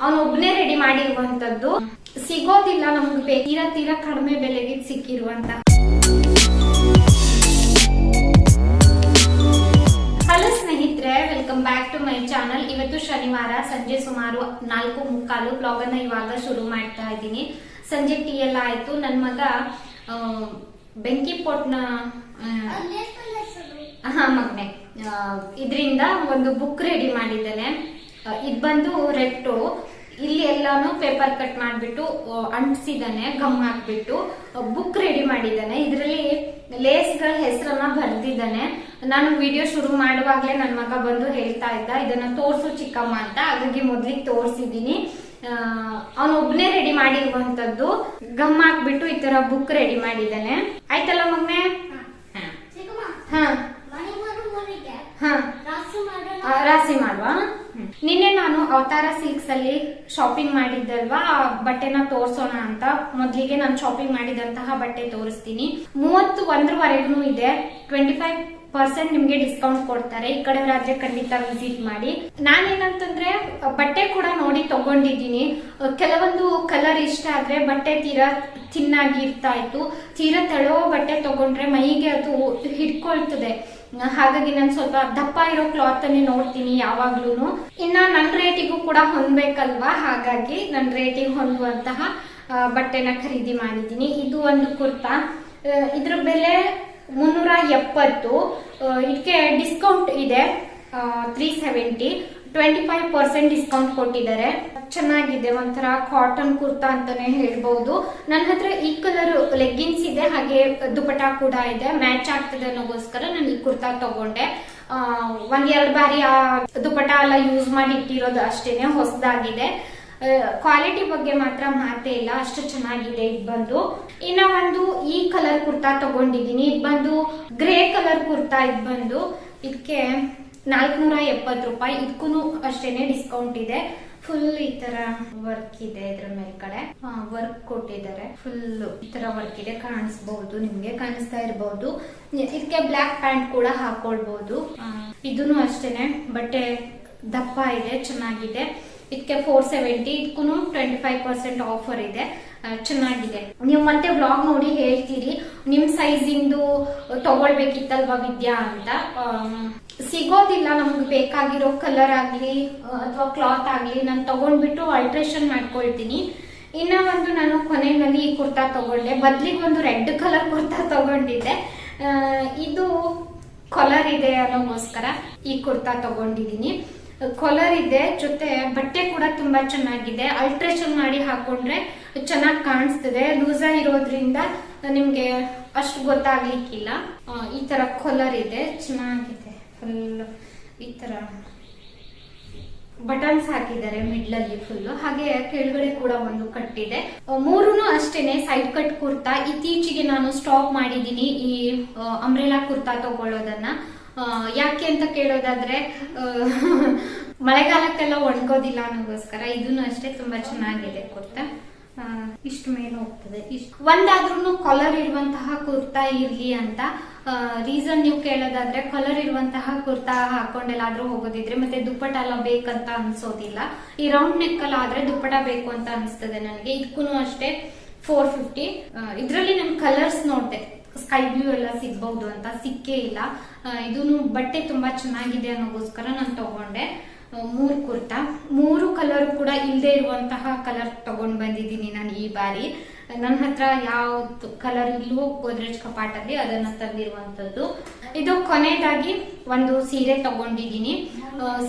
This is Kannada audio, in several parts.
ಅವನೊಬ್ನೇ ರೆಡಿ ಮಾಡಿರುವಂತದ್ದು ಸಿಗೋದಿಲ್ಲ ನಮ್ಗೆ ಬೇ- ತೀರಾ ತೀರಾ ಕಡಿಮೆ ಬೆಲೆಗೆ ಸಿಕ್ಕಿರುವಂತ. ಹಲೋ ಸ್ನೇಹಿತರೆ welcome back to my channel ಇವತ್ತು ಶನಿವಾರ ಸಂಜೆ ಸುಮಾರು ನಾಲ್ಕು ಮುಕ್ಕಾಲು ಬ್ಲಾಗ್ ಅನ್ನ ಇವಾಗ ಶುರು ಮಾಡ್ತಾ ಇದ್ದೀನಿ. ಸಂಜೆ ಟೀ ಎಲ್ಲ ಆಯ್ತು. ನನ್ನ ಮಗ ಬೆಂಕಿ ಪೊಟ್ನ ಹಾ ಮಗ್ನೆ. ಇದರಿಂದ ಒಂದು ಬುಕ್ ರೆಡಿ ಮಾಡಿದ್ದಾನೆ. ಇದು ಬಂದು ರೆಟ್ಟು ಇಲ್ಲಿ ಎಲ್ಲಾನು ಪೇಪರ್ ಕಟ್ ಮಾಡಿಬಿಟ್ಟು ಅಂಟಿಸಿದಾನೆ ಗಮ್ ಹಾಕ್ಬಿಟ್ಟು ಬುಕ್ ರೆಡಿ ಮಾಡಿದ್ದಾನೆ ಇದರಲ್ಲಿ ಲೇಸ್ಗಳ ಹೆಸರನ್ನ ಬರೆದಿದ್ದಾನೆ ನಾನು ವಿಡಿಯೋ ಶುರು ಮಾಡುವಾಗಲೇ ನನ್ನ ಮಗ ಬಂದು ಹೇಳ್ತಾ ಇದ್ದ ಇದನ್ನ ತೋರ್ಸು ಚಿಕ್ಕಮ್ಮ ಅಂತ. ಹಾಗಾಗಿ ಮೊದ್ಲಿಗೆ ತೋರಿಸಿದ್ದೀನಿ ಅವನೊಬ್ನೇ ರೆಡಿ ಮಾಡಿರುವಂತದ್ದು. ಗಮ್ ಹಾಕ್ಬಿಟ್ಟು ಈ ತರ ಬುಕ್ ರೆಡಿ ಮಾಡಿದ್ದಾನೆ ಆಯ್ತಲ್ಲ ಮಗ್ನೆ ಹಾ. ಹಾ. ರಾಶಿ ಮಾಡುವ? ಅವತಾರ ಸಿಲ್ಕ್ಸ್ ಅಲ್ಲಿ ಶಾಪಿಂಗ್ ಮಾಡಿದ್ದಲ್ವಾ? ಆ ಬಟ್ಟೆನ ತೋರ್ಸೋಣ ಅಂತ. ಮೊದ್ಲಿಗೆ ನಾನು ಶಾಪಿಂಗ್ ಮಾಡಿದಂತಹ ಬಟ್ಟೆ ತೋರಿಸ್ತೀನಿ. ಮೂವತ್ತು ಒಂದರವರೆಗೂ ಇದೆ. ಟ್ವೆಂಟಿ ಫೈವ್ ಪರ್ಸೆಂಟ್ ನಿಮ್ಗೆ ಡಿಸ್ಕೌಂಟ್ ಕೊಡ್ತಾರೆ. ಈ ಕಡೆ ಆದ್ರೆ ಖಂಡಿತ ವಿಸಿಟ್ ಮಾಡಿ. ನಾನೇನಂತಂದ್ರೆ, ಬಟ್ಟೆ ಕೂಡ ನೋಡಿ ತಗೊಂಡಿದ್ದೀನಿ. ಕೆಲವೊಂದು ಕಲರ್ ಇಷ್ಟ ಆದ್ರೆ ಬಟ್ಟೆ ತೀರಾ ಚಿನ್ನಾಗಿ ಇರ್ತಾ ಇತ್ತು. ತೀರಾ ತಳೋ ಬಟ್ಟೆ ತಗೊಂಡ್ರೆ ಮೈಗೆ ಅದು ಹಿಡ್ಕೊಳ್ತದೆ. ಹಾಗಾಗಿ ನಾನು ಸ್ವಲ್ಪ ದಪ್ಪ ಇರೋ ಕ್ಲಾತ್ ಅಲ್ಲಿ ನೋಡ್ತೀನಿ ಯಾವಾಗ್ಲೂ ಇನ್ನ ನನ್ನ ರೇಟಿಗೂ ಕೂಡ ಹೊಂದ್ಬೇಕಲ್ವಾ? ಹಾಗಾಗಿ ನನ್ನ ರೇಟಿಗೆ ಹೊಂದುವಂತಹ ಬಟ್ಟೆನ ಖರೀದಿ ಮಾಡಿದ್ದೀನಿ. ಇದು ಒಂದು ಕುರ್ತಾ. ಇದ್ರ ಬೆಲೆ ಮುನ್ನೂರ ಎಪ್ಪತ್ತು. ಇದಕ್ಕೆ ಡಿಸ್ಕೌಂಟ್ ಇದೆ. Three seventy twenty five percent discount ಕೊಟ್ಟಿದ್ದಾರೆ. ಚೆನ್ನಾಗಿದೆ, ಒಂಥರ ಕಾಟನ್ ಕುರ್ತಾ ಅಂತಾನೆ ಹೇಳ್ಬಹುದು ನನ್ನ ಹತ್ರ ಈ ಕಲರ್ ಲೆಗ್ಗಿನ್ಸ್ ಇದೆ, ಹಾಗೆ ದುಪಟಾ ಕೂಡ ಇದೆ. ಮ್ಯಾಚ್ ಆಗ್ತದೆ ಅನ್ನೋಗೋಸ್ಕರ ನಾನು ಈ ಕುರ್ತಾ ತಗೊಂಡೆ. ಒಂದ್ ಎರಡ್ ಬಾರಿ ಆ ದುಪಟಾ ಎಲ್ಲ ಯೂಸ್ ಮಾಡಿ ಇಟ್ಟಿರೋದು ಅಷ್ಟೇನೆ ಹೊಸದಾಗಿದೆ. ಕ್ವಾಲಿಟಿ ಬಗ್ಗೆ ಮಾತ್ರ ಮಾತೇ ಇಲ್ಲ, ಅಷ್ಟು ಚೆನ್ನಾಗಿದೆ ಇದು ಬಂದು. ಇನ್ನ ಒಂದು ಈ ಕಲರ್ ಕುರ್ತಾ ತಗೊಂಡಿದ್ದೀನಿ. ಇದು ಬಂದು ಗ್ರೇ ಕಲರ್ ಕುರ್ತಾ ಇದು ಬಂದು. ಇದಕ್ಕೆ ನಾಲ್ಕುನೂರ ಎಪ್ಪತ್ತು ರೂಪಾಯಿ. ಇದಕ್ಕೂ ಅಷ್ಟೇನೆ ಡಿಸ್ಕೌಂಟ್ ಇದೆ. ಫುಲ್ ಈ ತರ ವರ್ಕ್ ಇದೆ ಇದ್ರ ಮೇಲ್ಗಡೆ. ವರ್ಕ್ ಕೊಟ್ಟಿದ್ದಾರೆ. ಫುಲ್ ಈ ತರ ವರ್ಕ್ ಇದೆ. ಕಾಣಿಸ್ಬಹುದು ನಿಮ್ಗೆ ಕಾಣಿಸ್ತಾ ಇರಬಹುದು ಇದಕ್ಕೆ ಬ್ಲಾಕ್ ಪ್ಯಾಂಟ್ ಕೂಡ ಹಾಕೊಳ್ಬಹುದು ಇದನ್ನು ಅಷ್ಟೇನೆ ಬಟ್ಟೆ ದಪ್ಪ ಇದೆ, ಚೆನ್ನಾಗಿದೆ. ಇದಕ್ಕೆ ಫೋರ್ ಸೆವೆಂಟಿ ಇದಕ್ಕೂ ಟ್ವೆಂಟಿ ಫೈವ್ ಪರ್ಸೆಂಟ್ ಆಫರ್ ಇದೆ ಚೆನ್ನಾಗಿದೆ. ನೀವು ಮತ್ತೆ ಬ್ಲಾಗ್ ನೋಡಿ ಹೇಳ್ತೀರಿ, ನಿಮ್ ಸೈಜಿಂದು ತಗೊಳ್ಬೇಕಿತ್ತಲ್ವಾ ವಿದ್ಯಾ ಅಂತ? ಸಿಗೋದಿಲ್ಲ, ನಮ್ಗೆ ಬೇಕಾಗಿರೋ ಕಲರ್ ಆಗಲಿ ಅಥವಾ ಕ್ಲಾತ್ ಆಗಲಿ, ನಾನು ತಗೊಂಡ್ಬಿಟ್ಟು ಅಲ್ಟ್ರೇಷನ್ ಮಾಡ್ಕೊಳ್ತೀನಿ. ಇನ್ನ ಒಂದು ನಾನು ಕೊನೆಯಲ್ಲಿ ಈ ಕುರ್ತಾ ತಗೊಂಡೆ. ಬದ್ಲಿಗೆ ಒಂದು ರೆಡ್ ಕಲರ್ ಕುರ್ತಾ ತಗೊಂಡಿದ್ದೆ. ಇದು ಕಲರ್ ಇದೆ ಅನ್ನೋಗೋಸ್ಕರ ಈ ಕುರ್ತಾ ತಗೊಂಡಿದ್ದೀನಿ. ಕಲರ್ ಇದೆ, ಜೊತೆ ಬಟ್ಟೆ ಕೂಡ ತುಂಬಾ ಚೆನ್ನಾಗಿದೆ. ಅಲ್ಟ್ರೇಷನ್ ಮಾಡಿ ಹಾಕೊಂಡ್ರೆ ಚೆನ್ನಾಗಿ ಕಾಣಿಸ್ತದೆ. ಲೂಸ ಇರೋದ್ರಿಂದ ನಿಮ್ಗೆ ಅಷ್ಟು ಗೊತ್ತಾಗ್ಲಿಕ್ಕಿಲ್ಲ. ಈ ತರ ಕಲರ್ ಇದೆ. ಚೆನ್ನಾಗಿದೆ. ಫುಲ್ ಈ ತರ ಬಟನ್ಸ್ ಹಾಕಿದ್ದಾರೆ ಮಿಡ್ಲ್ ಅಲ್ಲಿ ಫುಲ್ ಹಾಗೆ ಕೆಳಗಡೆ ಕೂಡ ಒಂದು ಕಟ್ಟಿದೆ ಮೂರುನು ಅಷ್ಟೇನೆ ಸೈಡ್ ಕಟ್ ಕುರ್ತಾ. ಇತ್ತೀಚೆಗೆ ನಾನು ಸ್ಟಾಪ್ ಮಾಡಿದ್ದೀನಿ ಈ ಅಂಬ್ರೆಲಾ ಕುರ್ತಾ ತಗೊಳ್ಳೋದನ್ನ. ಯಾಕೆ ಅಂತ ಕೇಳೋದಾದ್ರೆ ಮಳೆಗಾಲಕ್ಕೆಲ್ಲ ಒಣಗೋದಿಲ್ಲ ಅನ್ನೋಗೋಸ್ಕರ ಇದನ್ನು ಅಷ್ಟೇ ತುಂಬಾ ಚೆನ್ನಾಗಿದೆ ಕುರ್ತಾ. ಇಷ್ಟು ಮೇಲೆ ಹೋಗ್ತದೆ. ಇಷ್ಟು. ಒಂದಾದ್ರೂ ಕಲರ್ ಇರುವಂತಹ ಕುರ್ತಾ ಇರ್ಲಿ ಅಂತ. ರೀಸನ್ ನೀವು ಕೇಳೋದಾದ್ರೆ ಕಲರ್ ಇರುವಂತಹ ಕುರ್ತಾ ಹಾಕೊಂಡೆಲ್ಲಾದ್ರೂ ಹೋಗೋದಿದ್ರೆ ಮತ್ತೆ ದುಪ್ಪಟ ಎಲ್ಲ ಬೇಕಂತ ಅನ್ಸೋದಿಲ್ಲ. ಈ ರೌಂಡ್ ನೆಕ್ ಎಲ್ಲ ಆದ್ರೆ ದುಪ್ಪಟ ಬೇಕು ಅಂತ ಅನಿಸ್ತದೆ ನನಗೆ. ಇದಕ್ಕೂ ಅಷ್ಟೇ ಫೋರ್ ಫಿಫ್ಟಿ ಇದರಲ್ಲಿ ನಾನು ಕಲರ್ಸ್ ನೋಡ್ದೆ. ಸ್ಕೈ ಬ್ಲೂ ಎಲ್ಲ ಸಿಗ್ಬಹುದು ಅಂತ, ಸಿಕ್ಕೇ ಇಲ್ಲ. ಇದೂ ಬಟ್ಟೆ ತುಂಬಾ ಚೆನ್ನಾಗಿದೆ ಅನ್ನೋಗೋಸ್ಕರ ನಾನು ತಗೊಂಡೆ. ಮೂರು ಕುರ್ತಾ. ಮೂರು ಕಲರ್ ಕೂಡ ಇಲ್ಲದೆ ಇರುವಂತಹ ಕಲರ್ ತಗೊಂಡ್ ಬಂದಿದ್ದೀನಿ ನಾನು ಈ ಬಾರಿ. ನನ್ನ ಹತ್ರ ಯಾವ್ದು ಕಲರ್ ಇಲ್ವೋ ಗೋದ್ರೇಜ್ ಕಪಾಟಲ್ಲಿ ಅದನ್ನ ತಂದಿರುವಂತದ್ದು ಇದು ಕೊನೆಯದಾಗಿ ಒಂದು ಸೀರೆ ತಗೊಂಡಿದ್ದೀನಿ.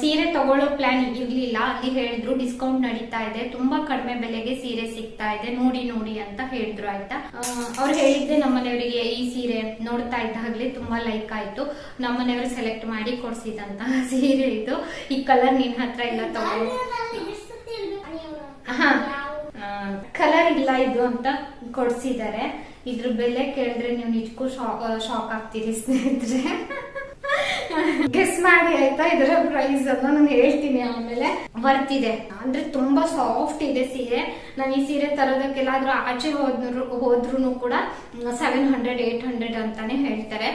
ಸೀರೆ ತಗೊಳ್ಳೋ ಪ್ಲಾನ್ ಇರ್ಲಿಲ್ಲ. ಅಲ್ಲಿ ಹೇಳಿದ್ರು ಡಿಸ್ಕೌಂಟ್ ನಡೀತಾ ಇದೆ. ತುಂಬಾ ಕಡಿಮೆ ಬೆಲೆಗೆ ಸೀರೆ ಸಿಗ್ತಾ ಇದೆ. ನೋಡಿ ನೋಡಿ ಅಂತ ಹೇಳಿದ್ರು ಆಯ್ತಾ? ಅವ್ರು ಹೇಳಿದ್ದೆ ನಮ್ಮನೆಯವರಿಗೆ ಈ ಸೀರೆ ನೋಡ್ತಾ ಇದ್ದಾಗಲೇ ತುಂಬಾ ಲೈಕ್ ಆಯ್ತು. ನಮ್ಮನೆಯವರು ಸೆಲೆಕ್ಟ್ ಮಾಡಿ ಕೊಡ್ಸಿದಂತ ಸೀರೆ ಇದು. ಈ ಕಲರ್ ನಿನ್ನ ಹತ್ರ ಇಲ್ಲ ತಗೋ. ಹಾ. ಕಲರ್ ಇಲ್ಲ ಇದು ಅಂತ ಕೊಡ್ಸಿದ್ದಾರೆ. ಇದ್ರ ಬೆಲೆ ಕೇಳಿದ್ರೆ ನೀವು ನಿಜಕ್ಕೂ ಶಾಕ್ ಆಗ್ತೀರಿ ಸ್ನೇಹಿತರೆ. ಗೆಸ್ ಮಾಡಿ ಆಯ್ತಾ? ಇದರ ಪ್ರೈಸ್ ಅನ್ನ ನಾನು ಹೇಳ್ತೀನಿ ಆಮೇಲೆ. ಬರ್ತಿದೆ ಅಂದ್ರೆ ತುಂಬಾ ಸಾಫ್ಟ್ ಇದೆ ಸೀರೆ. ನಾನು ಈ ಸೀರೆ ತರೋದಕ್ಕೆಲ್ಲಾದ್ರೂ ಆಚೆ ಹೋದ್ರು ಹೋದ್ರು ಕೂಡ ಸೆವೆನ್ ಹಂಡ್ರೆಡ್ ಏಟ್ ಹಂಡ್ರೆಡ್ ಅಂತಾನೆ ಹೇಳ್ತಾರೆ.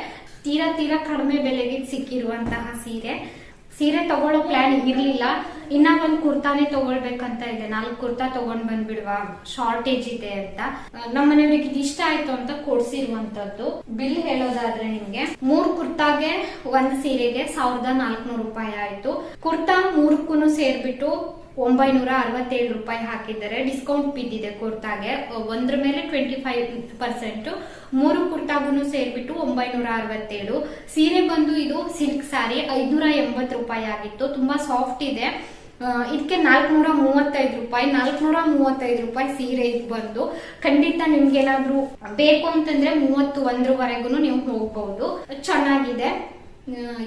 ತೀರಾ ತೀರಾ ಕಡಿಮೆ ಬೆಲೆಗೆ ಸಿಕ್ಕಿರುವಂತಹ ಸೀರೆ. ಸೀರೆ ತಗೊಳ್ಳೋ ಪ್ಲಾನ್ ಇರ್ಲಿಲ್ಲ. ಇನ್ನ ಒಂದ್ ಕುರ್ತಾನೆ ತಗೊಳ್ಬೇಕಂತ ಇದೆ. ನಾಲ್ಕು ಕುರ್ತಾ ತಗೊಂಡ್ ಬಂದ್ಬಿಡ್ವಾ? ಶಾರ್ಟೇಜ್ ಇದೆ ಅಂತ. ನಮ್ಮ ಮನೆಯವ್ರಿಗೆ ಇದು ಇಷ್ಟ ಆಯ್ತು ಅಂತ ಕೊಡ್ಸಿರುವಂತದ್ದು. ಬಿಲ್ ಹೇಳೋದಾದ್ರೆ ನಿಮ್ಗೆ, ಮೂರ್ ಕುರ್ತಾಗೆ ಒಂದ್ ಸೀರೆಗೆ ಸಾವಿರದ ನಾಲ್ಕುನೂರು ರೂಪಾಯಿ ಆಯ್ತು. ಕುರ್ತಾ ಮೂರಕ್ಕೂ ಸೇರ್ಬಿಟ್ಟು ಒಂಬೈನೂರ ಅರವತ್ತೇಳು ರೂಪಾಯಿ ಹಾಕಿದ್ದಾರೆ. ಡಿಸ್ಕೌಂಟ್ ಬಿದ್ದಿದೆ ಕುರ್ತಾಗೆ. ಒಂದ್ರ ಮೇಲೆ ಟ್ವೆಂಟಿ ಫೈವ್ ಪರ್ಸೆಂಟ್ ಮೂರು ಕುರ್ತಾಗೂ ಸೇರ್ಬಿಟ್ಟು ಒಂಬೈನೂರ ಅರವತ್ತೇಳು. ಸೀರೆ ಬಂದು ಇದು ಸಿಲ್ಕ್ ಸ್ಯಾರಿ ಐದೂರ ಎಂಬತ್ತು ರೂಪಾಯಿ ಆಗಿತ್ತು. ತುಂಬಾ ಸಾಫ್ಟ್ ಇದೆ. ಇದಕ್ಕೆ ನಾಲ್ಕುನೂರ ಮೂವತ್ತೈದು ರೂಪಾಯಿ, ನಾಲ್ಕುನೂರ ಮೂವತ್ತೈದು ರೂಪಾಯಿ ಸೀರೆ ಇದು ಬಂದು. ಖಂಡಿತ ನಿಮ್ಗೇನಾದ್ರೂ ಬೇಕು ಅಂತಂದ್ರೆ ಮೂವತ್ತು ಒಂದರವರೆಗೂ ನೀವು ಹೋಗ್ಬಹುದು ಚೆನ್ನಾಗಿದೆ.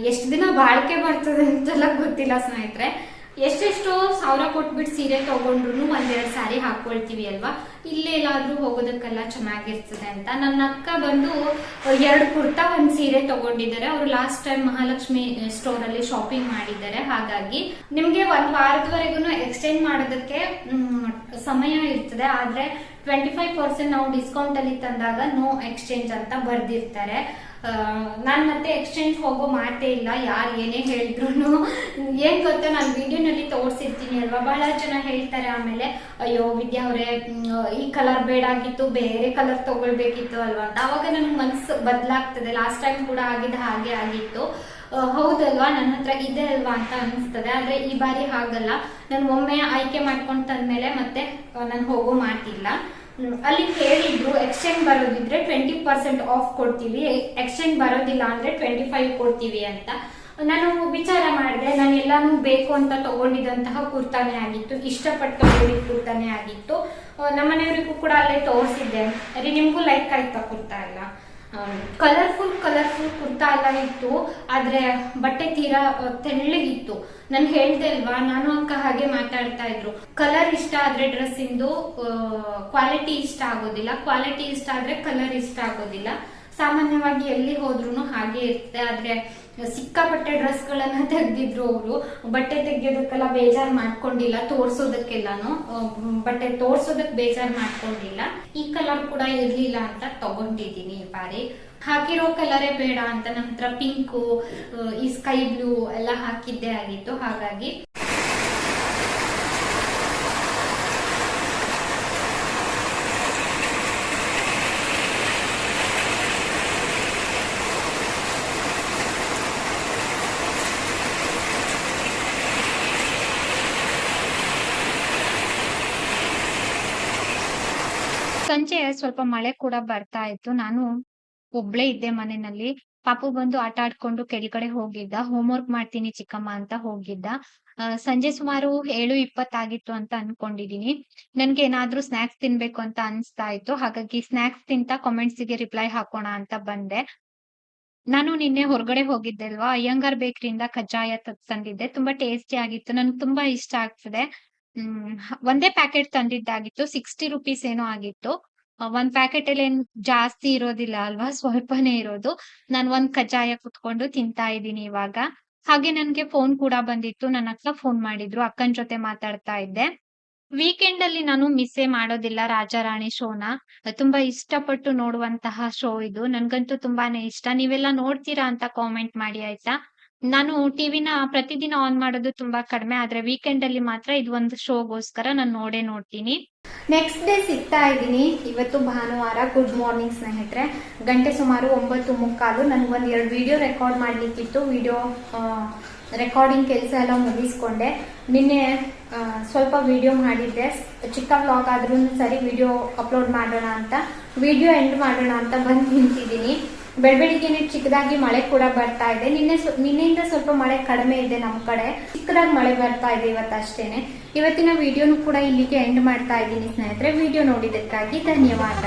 ಎಷ್ಟು ದಿನ ಬಾಳಿಕೆ ಬರ್ತದೆ ಅಂತೆಲ್ಲ ಗೊತ್ತಿಲ್ಲ ಸ್ನೇಹಿತರೆ. ಎಷ್ಟೆಷ್ಟು ಸಾವಿರ ಕೊಟ್ಬಿಟ್ಟು ಸೀರೆ ತಗೊಂಡ್ರು ಒಂದೆರಡು ಸಾರಿ ಹಾಕೊಳ್ತೀವಿ ಅಲ್ವಾ? ಇಲ್ಲೇ ಎಲ್ಲಾದ್ರೂ ಹೋಗೋದಕ್ಕೆಲ್ಲ ಚೆನ್ನಾಗಿರ್ತದೆ ಅಂತ. ನನ್ನ ಅಕ್ಕ ಬಂದು ಎರಡು ಕುರ್ತಾ ಒಂದು ಸೀರೆ ತಗೊಂಡಿದ್ದಾರೆ. ಅವರು ಲಾಸ್ಟ್ ಟೈಮ್ ಮಹಾಲಕ್ಷ್ಮಿ ಸ್ಟೋರ್ ಅಲ್ಲಿ ಶಾಪಿಂಗ್ ಮಾಡಿದ್ದಾರೆ. ಹಾಗಾಗಿ ನಿಮ್ಗೆ ಒಂದ್ ವಾರದವರೆಗೂ ಎಕ್ಸ್ಟೆಂಡ್ ಮಾಡೋದಕ್ಕೆ ಸಮಯ ಇರ್ತದೆ. ಆದ್ರೆ ಟ್ವೆಂಟಿ ಫೈವ್ ಪರ್ಸೆಂಟ್ ನಾವು ಡಿಸ್ಕೌಂಟ್ ಅಲ್ಲಿ ತಂದಾಗ ನೋ ಎಕ್ಸ್ಚೇಂಜ್ ಅಂತ ಬರ್ದಿರ್ತಾರೆ. ನಾನು ಮತ್ತೆ ಎಕ್ಸ್ಚೇಂಜ್ ಹೋಗೋ ಮಾತೇ ಇಲ್ಲ, ಯಾರು ಏನೇ ಹೇಳಿದ್ರು ಏನ್ ಗೊತ್ತಾ, ನಾನು ವಿಡಿಯೋನಲ್ಲಿ ತೋರಿಸಿರ್ತೀನಿ ಅಲ್ವಾ? ಬಹಳ ಜನ ಹೇಳ್ತಾರೆ ಆಮೇಲೆ, ಅಯ್ಯೋ, ವಿದ್ಯಾ ಅವರೇ ಈ ಕಲರ್ ಬೇಡಾಗಿತ್ತು ಬೇರೆ ಕಲರ್ ತಗೊಳ್ಬೇಕಿತ್ತು ಅಲ್ವಾ? ಅಂತ. ಅವಾಗ ನನಗೆ ಮನ್ಸು ಬದಲಾಗ್ತದೆ. ಲಾಸ್ಟ್ ಟೈಮ್ ಕೂಡ ಆಗಿದ್ದ ಹಾಗೆ ಆಗಿತ್ತು. ಹೌದಲ್ವಾ? ನನ್ನ ಹತ್ರ ಇದೆ ಅಲ್ವಾ ಅಂತ ಅನಿಸ್ತದೆ ಆದ್ರೆ ಈ ಬಾರಿ ಹಾಗಲ್ಲ. ನಾನು ಒಮ್ಮೆ ಆಯ್ಕೆ ಮಾಡ್ಕೊಂಡು ತಂದ್ಮೇಲೆ ಮತ್ತೆ ನಾನು ಹೋಗೋ ಮಾತಿಲ್ಲ. ಅಲ್ಲಿ ಕೇಳಿದ್ರು ಎಕ್ಸ್ಚೇಂಜ್ ಬರೋದಿದ್ರೆ ಟ್ವೆಂಟಿ ಪರ್ಸೆಂಟ್ ಆಫ್ ಕೊಡ್ತೀವಿ. ಎಕ್ಸ್ಚೇಂಜ್ ಬರೋದಿಲ್ಲ ಅಂದ್ರೆ ಟ್ವೆಂಟಿ ಫೈವ್ ಕೊಡ್ತೀವಿ ಅಂತ. ನಾನು ವಿಚಾರ ಮಾಡಿದೆ. ನಾನು ಎಲ್ಲಾನು ಬೇಕು ಅಂತ ತಗೊಂಡಿದ್ದಂತಹ ಕುರ್ತಾನೆ ಆಗಿತ್ತು. ಇಷ್ಟಪಟ್ಟು ತಗೊಂಡಿದ್ದ ಕುರ್ತಾನೆ ಆಗಿತ್ತು. ನಮ್ಮನೆಯವರಿಗೂ ಕೂಡ ಅಲ್ಲೇ ತೋರಿಸಿದ್ದೆ. ರೀ ನಿಮಗೂ ಲೈಕ್ ಆಯ್ತಾ ಕುರ್ತಾ ಎಲ್ಲ? ಕಲರ್ಫುಲ್ ಕಲರ್ಫುಲ್ ಕುರ್ತಾ ಎಲ್ಲ ಇತ್ತು, ಆದ್ರೆ ಬಟ್ಟೆ ತೀರಾ ತೆಳ್ಳಗಿತ್ತು. ನಾನು ಹೇಳ್ದೆ ಅಲ್ವಾ, ನಾನು ಅಕ್ಕ ಹಾಗೆ ಮಾತಾಡ್ತಾ ಇದ್ರು. ಕಲರ್ ಇಷ್ಟ ಆದ್ರೆ ಡ್ರೆಸ್ ಇಂದು ಕ್ವಾಲಿಟಿ ಇಷ್ಟ ಆಗೋದಿಲ್ಲ. ಕ್ವಾಲಿಟಿ ಇಷ್ಟ ಆದ್ರೆ ಕಲರ್ ಇಷ್ಟ ಆಗೋದಿಲ್ಲ. ಸಾಮಾನ್ಯವಾಗಿ ಎಲ್ಲಿ ಹೋದ್ರು ಹಾಗೆ ಇರುತ್ತೆ, ಆದ್ರೆ ಸಿಕ್ಕಾಪಟ್ಟೆ ಡ್ರೆಸ್ ಗಳನ್ನ ತೆಗ್ದಿದ್ರು ಅವರು. ಬಟ್ಟೆ ತೆಗಿಯೋದಕ್ಕೆಲ್ಲ ಬೇಜಾರ್ ಮಾಡ್ಕೊಂಡಿಲ್ಲ, ತೋರ್ಸೋದಕ್ಕೆಲ್ಲಾನು. ಬಟ್ಟೆ ತೋರ್ಸೋದಕ್ ಬೇಜಾರ್ ಮಾಡ್ಕೊಂಡಿಲ್ಲ. ಈ ಕಲರ್ ಕೂಡ ಇರ್ಲಿಲ್ಲ ಅಂತ ತಗೊಂಡಿದ್ದೀನಿ ಈ ಬಾರಿ. ಹಾಕಿರೋ ಕಲರೇ ಬೇಡ ಅಂತ ನಂತರ ಪಿಂಕು ಈ ಸ್ಕೈ ಬ್ಲೂ ಎಲ್ಲ ಹಾಕಿದ್ದೇ ಆಗಿತ್ತು. ಹಾಗಾಗಿ ಸಂಜೆ ಸ್ವಲ್ಪ ಮಳೆ ಕೂಡ ಬರ್ತಾ ಇತ್ತು. ನಾನು ಒಬ್ಳೇ ಇದ್ದೆ ಮನೆಯಲ್ಲಿ. ಪಾಪು ಬಂದು ಆಟ ಆಡ್ಕೊಂಡು ಕೆಳಗಡೆ ಹೋಗಿದ್ದ. ಹೋಮ್ವರ್ಕ್ ಮಾಡ್ತೀನಿ ಚಿಕ್ಕಮ್ಮ ಅಂತ ಹೋಗಿದ್ದ. ಸಂಜೆ ಸುಮಾರು ಏಳು ಇಪ್ಪತ್ತಾಗಿತ್ತು ಅಂತ ಅನ್ಕೊಂಡಿದೀನಿ. ನನ್ಗೆ ಏನಾದ್ರೂ ಸ್ನಾಕ್ಸ್ ತಿನ್ಬೇಕು ಅಂತ ಅನ್ಸ್ತಾ ಇತ್ತು. ಹಾಗಾಗಿ ಸ್ನಾಕ್ಸ್ ತಿಂತ ಕಾಮೆಂಟ್ಸ್ಗೆ ರಿಪ್ಲೈ ಹಾಕೋಣ ಅಂತ ಬಂದೆ. ನಾನು ನಿನ್ನೆ ಹೊರಗಡೆ ಹೋಗಿದ್ದೆ ಅಲ್ವಾ? ಅಯ್ಯಂಗಾರ್ ಬೇಕರಿಯಿಂದ ಕಜ್ಜಾಯ ತಂದಿದ್ದೆ. ತುಂಬಾ ಟೇಸ್ಟಿ ಆಗಿತ್ತು. ನನ್ಗೆ ತುಂಬಾ ಇಷ್ಟ ಆಗ್ತದೆ. ಹ್ಮ್, ಒಂದೇ ಪ್ಯಾಕೆಟ್ ತಂದಿದ್ದಾಗಿತ್ತು. ಸಿಕ್ಸ್ಟಿ ರುಪೀಸ್ ಏನೋ ಆಗಿತ್ತು. ಒಂದ್ ಪ್ಯಾಕೆಟ್ ಅಲ್ಲಿ ಏನ್ ಜಾಸ್ತಿ ಇರೋದಿಲ್ಲ ಅಲ್ವಾ? ಸ್ವಲ್ಪನೇ ಇರೋದು. ನಾನ್ ಒಂದ್ ಕಜ್ಜಾಯ ಕುತ್ಕೊಂಡು ತಿಂತಾ ಇದ್ದೀನಿ ಇವಾಗ. ಹಾಗೆ ನನ್ಗೆ ಫೋನ್ ಕೂಡ ಬಂದಿತ್ತು. ನನ್ನ ಅಕ್ಕ ಫೋನ್ ಮಾಡಿದ್ರು. ಅಕ್ಕನ್ ಜೊತೆ ಮಾತಾಡ್ತಾ ಇದ್ದೆ. ವೀಕೆಂಡ್ ಅಲ್ಲಿ ನಾನು ಮಿಸ್ಸೇ ಮಾಡೋದಿಲ್ಲ ರಾಜಾರಾಣಿ ಶೋನ. ತುಂಬಾ ಇಷ್ಟಪಟ್ಟು ನೋಡುವಂತಹ ಶೋ ಇದು. ನನ್ಗಂತೂ ತುಂಬಾನೇ ಇಷ್ಟ. ನೀವೆಲ್ಲ ನೋಡ್ತೀರಾ ಅಂತ ಕಾಮೆಂಟ್ ಮಾಡಿ, ಆಯ್ತಾ? ನಾನು ಟಿವಿನ ಪ್ರತಿದಿನ ಆನ್ ಮಾಡೋದು ತುಂಬಾ ಕಡಿಮೆ, ಆದ್ರೆ ವೀಕೆಂಡ್ ಅಲ್ಲಿ ಮಾತ್ರ ಇದು ಒಂದು ಶೋಗೋಸ್ಕರ ನಾನು ನೋಡೇ ನೋಡ್ತೀನಿ. ನೆಕ್ಸ್ಟ್ ಡೇ ಸಿಗ್ತಾ ಇದ್ದೀನಿ. ಇವತ್ತು ಭಾನುವಾರ ಗುಡ್ ಮಾರ್ನಿಂಗ್ ಸ್ನೇಹಿತರೆ. ಗಂಟೆ ಸುಮಾರು ಒಂಬತ್ತು ಮುಕ್ಕಾಲು. ನನಗೆ ಒಂದು ಎರಡು ವಿಡಿಯೋ ರೆಕಾರ್ಡ್ ಮಾಡ್ಲಿಕ್ಕಿತ್ತು. ವಿಡಿಯೋ ರೆಕಾರ್ಡಿಂಗ್ ಕೆಲಸ ಎಲ್ಲ ಮುಗಿಸ್ಕೊಂಡೆ. ನಿನ್ನೆ ಸ್ವಲ್ಪ ವಿಡಿಯೋ ಮಾಡಿದ್ದೆ. ಚಿಕ್ಕ ವ್ಲಾಗ್ ಆದ್ರೂ ಸರಿ ವಿಡಿಯೋ ಅಪ್ಲೋಡ್ ಮಾಡೋಣ ಅಂತ. ವಿಡಿಯೋ ಎಂಡ್ ಮಾಡೋಣ ಅಂತ ಬಂದು ನಿಂತಿದ್ದೀನಿ. ಬೆಳಬೆಳಿಗ್ಗೆನೆ ಚಿಕ್ಕದಾಗಿ ಮಳೆ ಕೂಡ ಬರ್ತಾ ಇದೆ. ನಿನ್ನೆ ನಿನ್ನೆಯಿಂದ ಸ್ವಲ್ಪ ಮಳೆ ಕಡಿಮೆ ಇದೆ ನಮ್ಮ ಕಡೆ. ಚಿಕ್ಕದಾಗಿ ಮಳೆ ಬರ್ತಾ ಇದೆ ಇವತ್ತಷ್ಟೇನೆ ಇವತ್ತಿನ ವಿಡಿಯೋನು ಕೂಡ ಇಲ್ಲಿಗೆ ಎಂಡ್ ಮಾಡ್ತಾ ಇದ್ದೀನಿ ಸ್ನೇಹಿತರೆ. ವಿಡಿಯೋ ನೋಡಿದ್ದಕ್ಕಾಗಿ ಧನ್ಯವಾದ.